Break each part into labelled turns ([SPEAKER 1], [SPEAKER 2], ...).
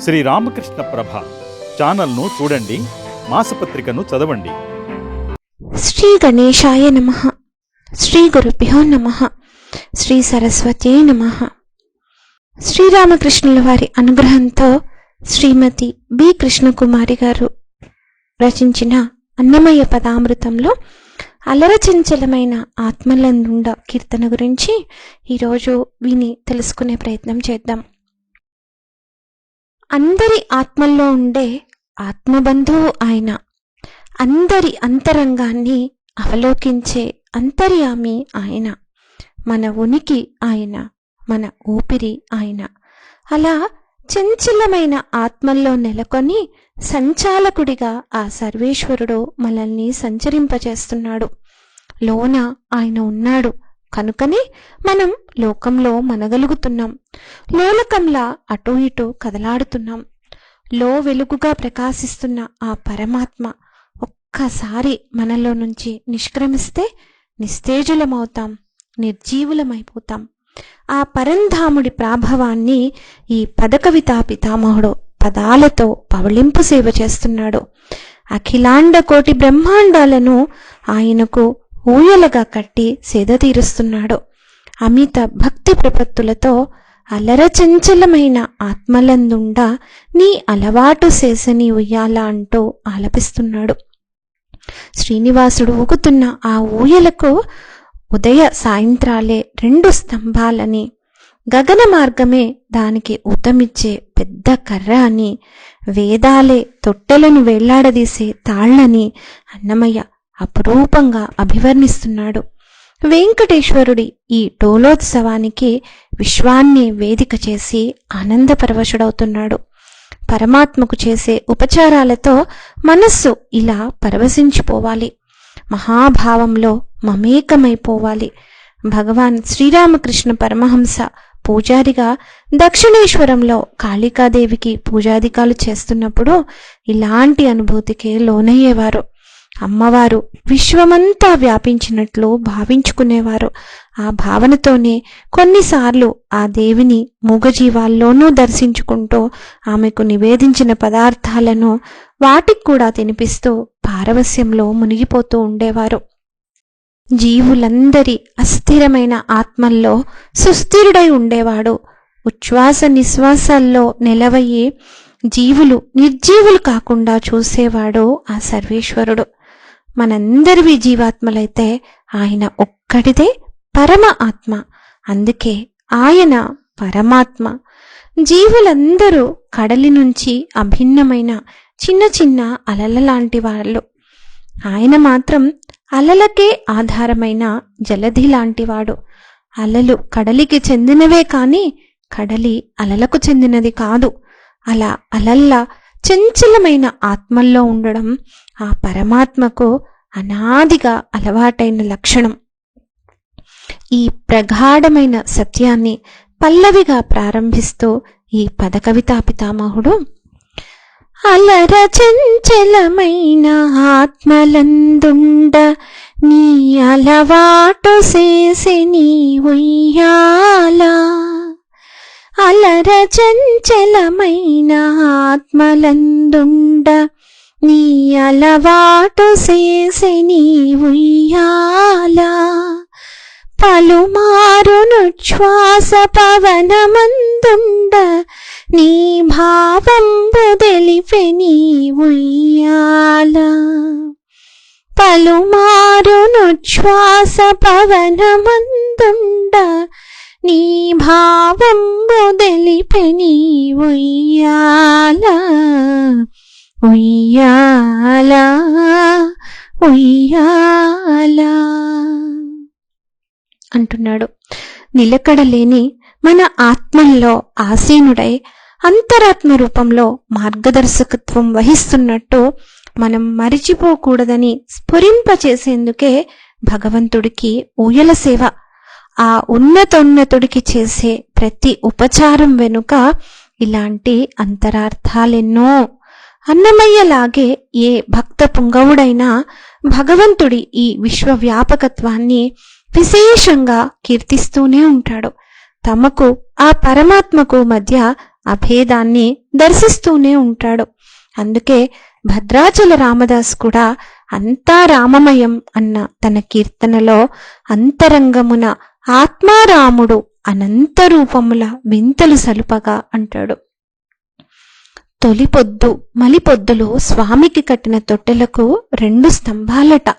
[SPEAKER 1] శ్రీ రామకృష్ణ ప్రభ ఛానల్ను చూడండి మాసపత్రికను చదవండి.
[SPEAKER 2] శ్రీ గణేశాయ నమ. శ్రీ గురుభ్యో నమ. శ్రీ సరస్వతి నమ. శ్రీరామకృష్ణుల వారి అనుగ్రహంతో శ్రీమతి బి కృష్ణకుమారి గారు రచించిన అన్నమయ్య పదామృతంలో అలరచంచలమైన ఆత్మలందుండ కీర్తన గురించి ఈరోజు విని తెలుసుకునే ప్రయత్నం చేద్దాం. అందరి ఆత్మల్లో ఉండే ఆత్మబంధువు ఆయన. అందరి అంతరంగాన్ని అవలోకించే అంతర్యామి ఆయన. మన ఉనికి ఆయన మన ఊపిరి ఆయన. అలా చంచలమైన ఆత్మల్లో నెలకొని సంచాలకుడిగా ఆ సర్వేశ్వరుడు మనల్ని సంచరింపజేస్తున్నాడు లోన ఆయన ఉన్నాడు. కనుకనే మనం లోకంలో మనగలుగుతున్నాం. లోలకంలా అటూ ఇటూ కదలాడుతున్నాం. లో వెలుగుగా ప్రకాశిస్తున్న ఆ పరమాత్మ ఒక్కసారి మనలో నుంచి నిష్క్రమిస్తే నిస్తేజులమవుతాం నిర్జీవులమైపోతాం. ఆ పరంధాముడి ప్రాభవాన్ని ఈ పదకవితా పితామహుడు పదాలతో పవళింపు సేవ చేస్తున్నాడు. అఖిలాండ కోటి బ్రహ్మాండాలను ఆయనకు ఊయలగా కట్టి సేదతీరుస్తున్నాడు. అమిత భక్తి ప్రపత్తులతో అలరచంచలమైన ఆత్మలందుండా నీ అలవాటు చేసని ఉయ్యాల అంటూ ఆలపిస్తున్నాడు. శ్రీనివాసుడు ఊగుతున్న ఆ ఊయలకు ఉదయ సాయంత్రాలే రెండు స్తంభాలని గగన మార్గమే దానికి ఊతమిచ్చే పెద్ద కర్ర అని వేదాలే తొట్టెలను వెళ్ళాడదీసే తాళ్ళని అన్నమయ్య అపురూపంగా అభివర్ణిస్తున్నాడు. వెంకటేశ్వరుడి ఈ డోలోత్సవానికి విశ్వాన్ని వేదిక చేసి ఆనందపరవశుడవుతున్నాడు. పరమాత్మకు చేసే ఉపచారాలతో మనస్సు ఇలా పరవశించిపోవాలి. మహాభావంలో మమేకమైపోవాలి. భగవాన్ శ్రీరామకృష్ణ పరమహంస పూజారిగా దక్షిణేశ్వరంలో కాళికాదేవికి పూజాధికాలు చేస్తున్నప్పుడు ఇలాంటి అనుభూతికే లోనయ్యేవారు. అమ్మవారు విశ్వమంతా వ్యాపించినట్లు భావించుకునేవారు. ఆ భావనతోనే కొన్నిసార్లు ఆ దేవిని మూగజీవాల్లోనూ దర్శించుకుంటూ ఆమెకు నివేదించిన పదార్థాలను వాటికి కూడా తినిపిస్తూ పారవస్యంలో మునిగిపోతూ ఉండేవారు. జీవులందరి అస్థిరమైన ఆత్మల్లో సుస్థిరుడై ఉండేవాడు. ఉచ్ఛ్వాస నిశ్వాసాల్లో నిలవయ్యి జీవులు నిర్జీవులు కాకుండా చూసేవాడు ఆ సర్వేశ్వరుడు. మనందరివి జీవాత్మలైతే ఆయన ఒక్కడిదే పరమ ఆత్మ. అందుకే ఆయన పరమాత్మ. జీవులందరూ కడలి నుంచి అభిన్నమైన చిన్న చిన్న అలల లాంటి వాళ్ళు. ఆయన మాత్రం అలలకే ఆధారమైన జలధి లాంటివాడు అలలు కడలికి చెందినవే కాని కడలి అలలకు చెందినది కాదు. అలా అలల్లా చంచలమైన ఆత్మల్లో ఉండడం ఆ పరమాత్మకు అనాదిగా అలవాటైన లక్షణం. ఈ ప్రగాఢమైన సత్యాన్ని పల్లవిగా ప్రారంభిస్తూ ఈ పదకవితా పితామహుడు అలర చంచలమైన ఆత్మలందుండ నీ అలవాటు చేసి నీ ఉయ్యాలా. అలర చంచలమైన ఆత్మలందుండ నీ అలవాటు చేసే నీ ఉయ్యాల పలుమారును శ్వాస పవనమందుండ. నీ భావంబు తెలిపే నీ ఉయ్యాల పలుమారును శ్వాస పవనమందుండ. నీ భావంబు తెలిపే నీ ఉయ్యాల ఉయ్యాల ఉయ్యాలా అంటున్నాడు. నిలకడలేని మన ఆత్మల్లో ఆసీనుడై అంతరాత్మ రూపంలో మార్గదర్శకత్వం వహిస్తున్నట్టు మనం మరిచిపోకూడదని స్ఫురింపచేసేందుకే భగవంతుడికి ఊయల సేవ. ఆ ఉన్నతోన్నతుడికి చేసే ప్రతి ఉపచారం వెనుక ఇలాంటి అంతరార్థాలెన్నో అన్నమయ్యలాగే ఏ భక్త పుంగవుడైనా భగవంతుడి ఈ విశ్వవ్యాపకత్వాన్ని విశేషంగా కీర్తిస్తూనే ఉంటాడు. తమకు ఆ పరమాత్మకు మధ్య అభేదాన్ని దర్శిస్తూనే ఉంటాడు. అందుకే భద్రాచల రామదాస్ కూడా అంతా రామమయం అన్న తన కీర్తనలో అంతరంగమున ఆత్మారాముడు అనంత రూపముల వింతలు సలుపగా అంటాడు. తొలి పొద్దు స్వామికి కట్టిన తొట్టెలకు రెండు స్తంభాలట.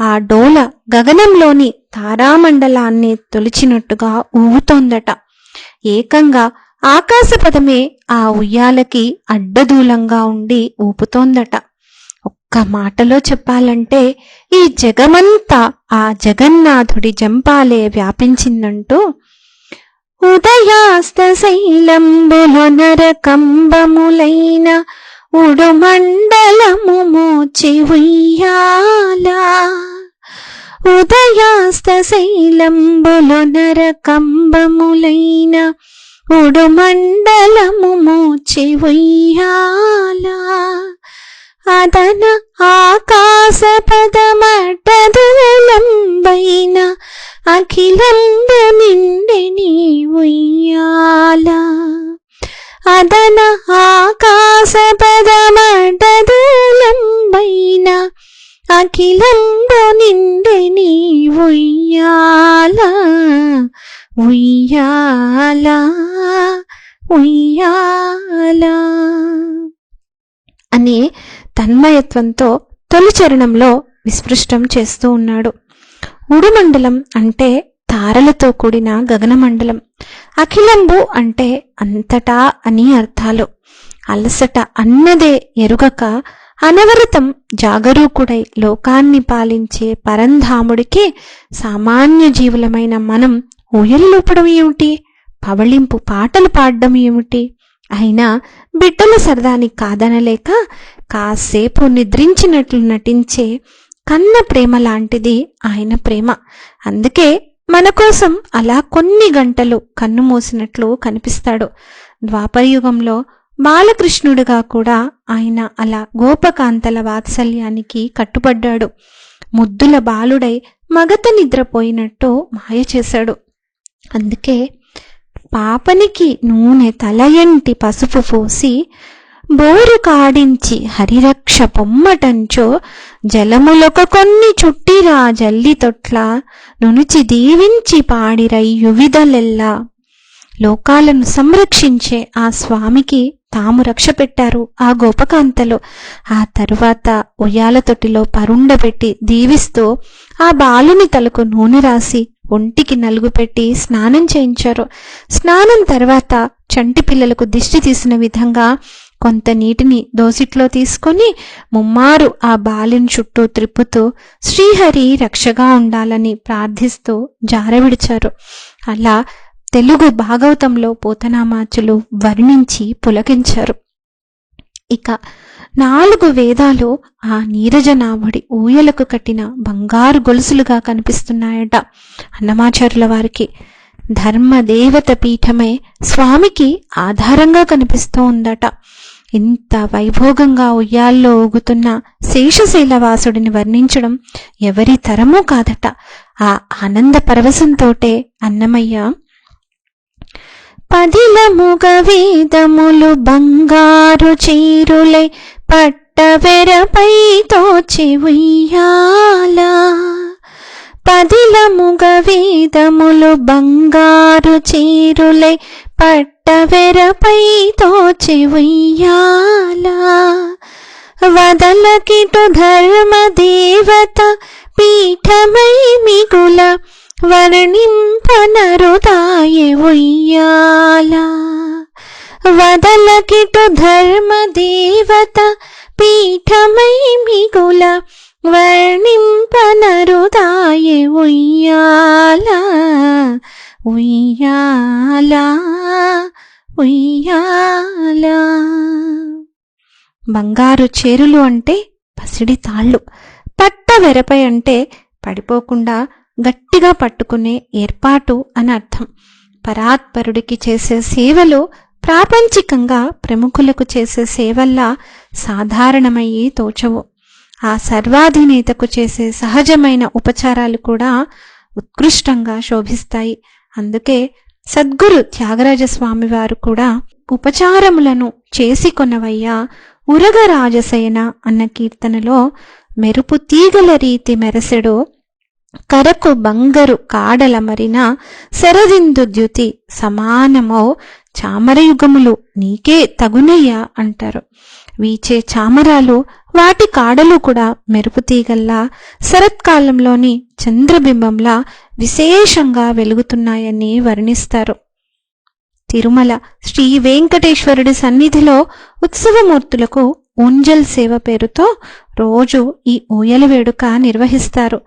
[SPEAKER 2] ఆ డోల గగనంలోని తారామండలాన్ని తొలిచినట్టుగా ఊగుతోందట. ఏకంగా ఆకాశపదమే ఆ ఉయ్యాలకి అడ్డదూలంగా ఉండి ఊపుతోందట. ఒక్క మాటలో చెప్పాలంటే ఈ జగమంతా ఆ జగన్నాథుడి జంపాలే వ్యాపించిందంటూ ఉదయాస్తశైలంబులు నరకంబములైన ఉడుమండలము మోచి ఉయ్యాలా. ఉదయాస్తశైలంబులు నరకంబములైన ఉడుమండలము మోచి ఉయ్యాలా. అదన ఆకాశ పదమటదులంబైన అఖిలంబ నిండని ఉయ్యాల అదన ఆకాశ పదమటదులంబైన అఖిలంబ నిండని ఉయ్యాల ఉయ్యాల? ఉయ్యాల? అనే తన్మయత్వంతో తొలి చరణంలో విస్పృష్టం చేస్తూ ఉన్నాడు. ఉడుమండలం అంటే తారలతో కూడిన గగనమండలం. అఖిలంబు అంటే అంతటా అని అర్థాలు. అలసట అన్నదే ఎరుగక అనవరతం జాగరూకుడై లోకాన్ని పాలించే పరంధాముడికి సామాన్య జీవులమైన మనం ఊయలూపడం ఏమిటి? పవళింపు పాటలు పాడడం ఏమిటి? అయినా బిడ్డల సరదాని కాదనలేక కాసేపు నిద్రించినట్లు నటించే కన్న ప్రేమ లాంటిది ఆయన ప్రేమ. అందుకే మన కోసం అలా కొన్ని గంటలు కన్ను మూసినట్లు కనిపిస్తాడు. ద్వాపరయుగంలో బాలకృష్ణుడుగా కూడా ఆయన అలా గోపకాంతల వాత్సల్యానికి కట్టుబడ్డాడు. ముద్దుల బాలుడై మగత నిద్రపోయినట్టు మాయ చేశాడు. అందుకే పాపనికి నూనె తలయంటి పసుపు పోసి బోరు కాడించి హరిరక్ష పొమ్మటంచో జలములొక కొన్ని చుట్టిరా జల్లి తొట్ల నునుచి దీవించి పాడిరయ్యువిదలెల్లా లోకాలను సంరక్షించే ఆ స్వామికి తాము రక్ష పెట్టారు ఆ గోపకాంతలో. ఆ తరువాత ఉయ్యాల తొట్టిలో పరుండబెట్టి దీవిస్తూ ఆ బాలుని తలకు నూనె రాసి ఒంటికి నలుగు పెట్టి స్నానం చేయించారు. స్నానం తర్వాత చంటి పిల్లలకు దిష్టి తీసిన విధంగా కొంత నీటిని దోసిట్లో తీసుకొని ముమ్మారు ఆ బాలిని చుట్టూ త్రిప్పుతూ శ్రీహరి రక్షగా ఉండాలని ప్రార్థిస్తూ జారవిడిచారు అలా తెలుగు భాగవతంలో పోతనామాచులు వర్ణించి పులకించారు. ఇక నాలుగు వేదాలు ఆ నీరజనాభుడి ఊయలకు కట్టిన బంగారు గొలుసులుగా కనిపిస్తున్నాయట అన్నమాచారుల వారికి. ధర్మదేవత పీఠమే స్వామికి ఆధారంగా కనిపిస్తూ ఉందట. ఇంత వైభోగంగా ఉయ్యాల్లో ఊగుతున్న శేషశైలవాసుడిని వర్ణించడం ఎవరి తరమూ కాదట. ఆ ఆనంద పరవశంతోటే అన్నమయ్య. పదిల ముగవేదములు బంగారు చీరులై పట్టవెరపై తోచి ఉయ్యాలా. పదిల ముగవేదములు బంగారు చీరులై పట్టవెరపై తోచి ఉయ్యాల వదలకిటు ధర్మదేవత పీఠమై మిగుల వర్ణింపనరుదాయ ఉయ్యాల వదలకిటు ధర్మదేవత పీఠమై మిగుల వర్ణింపనరుదాయ ఉయ్యాల ఉయ్యాల ఉయ్యాలా. బంగారు చేరులు అంటే పసిడి తాళ్ళు. పట్ట వెరపై అంటే పడిపోకుండా గట్టిగా పట్టుకునే ఏర్పాటు అని అర్థం. పరాత్పరుడికి చేసే సేవలు ప్రాపంచికంగా ప్రముఖులకు చేసే సేవల్లా సాధారణమయ్యి తోచవు. ఆ సర్వాధినేతకు చేసే సహజమైన ఉపచారాలు కూడా ఉత్కృష్టంగా శోభిస్తాయి. అందుకే సద్గురు త్యాగరాజస్వామి వారు కూడా ఉపచారములను చేసి కొనవయ్యా ఉరగ రాజసేన అన్న కీర్తనలో మెరుపు తీగల రీతి మెరసెడు కరకు బంగరు కాడల మరిన శరదిందు ద్యుతి సమానమో చామరయుగములు నీకే తగునయ్యా అంటారు. వీచే చామరాలు వాటి కాడలు కూడా మెరుపుతీగల్లా శరత్కాలంలోని చంద్రబింబంలా విశేషంగా వెలుగుతున్నాయని వర్ణిస్తారు. తిరుమల శ్రీ వెంకటేశ్వరుడి సన్నిధిలో ఉత్సవమూర్తులకు ఊంజల్ సేవ పేరుతో రోజు ఈ ఊయల వేడుక నిర్వహిస్తారు.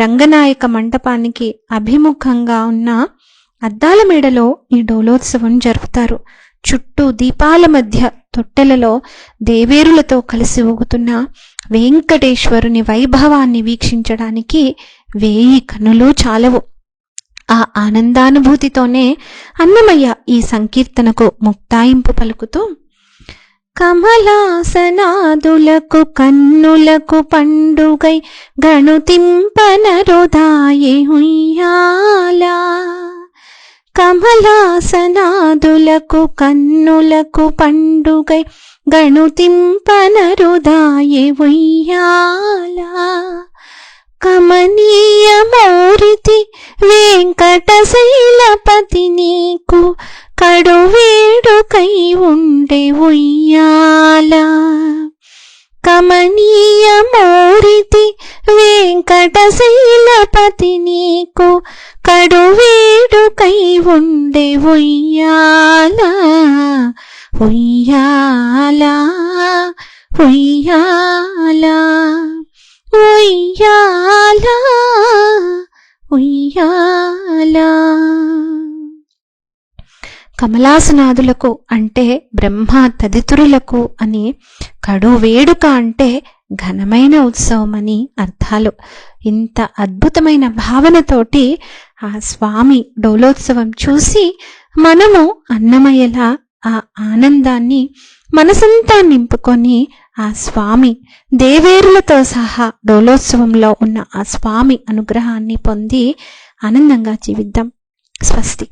[SPEAKER 2] రంగనాయక మంటపానికి అభిముఖంగా ఉన్న అద్దాల మేడలో ఈ డోలోత్సవం జరుపుతారు. చుట్టూ దీపాల మధ్య తొట్టెలలో దేవేరులతో కలిసి ఊగుతున్న వెంకటేశ్వరుని వైభవాన్ని వీక్షించడానికి వేయి కనులు చాలవు. ఆ ఆనందానుభూతితోనే అన్నమయ్య ఈ సంకీర్తనకు ముక్తాయింపు పలుకుతూ కమలాసనాదులకు కన్నులకు పండుగై గణుతింపనరుదాయే హుయ్యాలా కమలాసనాదులకు కన్నులకు పండుగై గణుతింపనరుదాయే ఉయ్యాలా. కమనీయ మౌరితి వెంకటశైలపతి నీకు కడువేడుకై ఉండే ఉయ్యాలా. కమనీయ మౌరితి వెంకటశైలపతి నీకు కడువేడుకై ఉండే ఉయ్యాల ఉయ్యాలా ఉయ్యాల ఉయ్యాల ఉయ్యాలా. కమలాసనాదులకు అంటే బ్రహ్మ తదితరులకు అని కడు వేడుక అంటే ఘనమైన ఉత్సవం అని అర్థాలు. ఇంత అద్భుతమైన భావనతోటి ఆ స్వామి డోలోత్సవం చూసి మనము అన్నమయ్యలా ఆ ఆనందాన్ని మనసంతా నింపుకొని ఆ స్వామి దేవేరులతో సహా డోలోత్సవంలో ఉన్న ఆ స్వామి అనుగ్రహాన్ని పొంది ఆనందంగా జీవిద్దాం. స్వస్తి.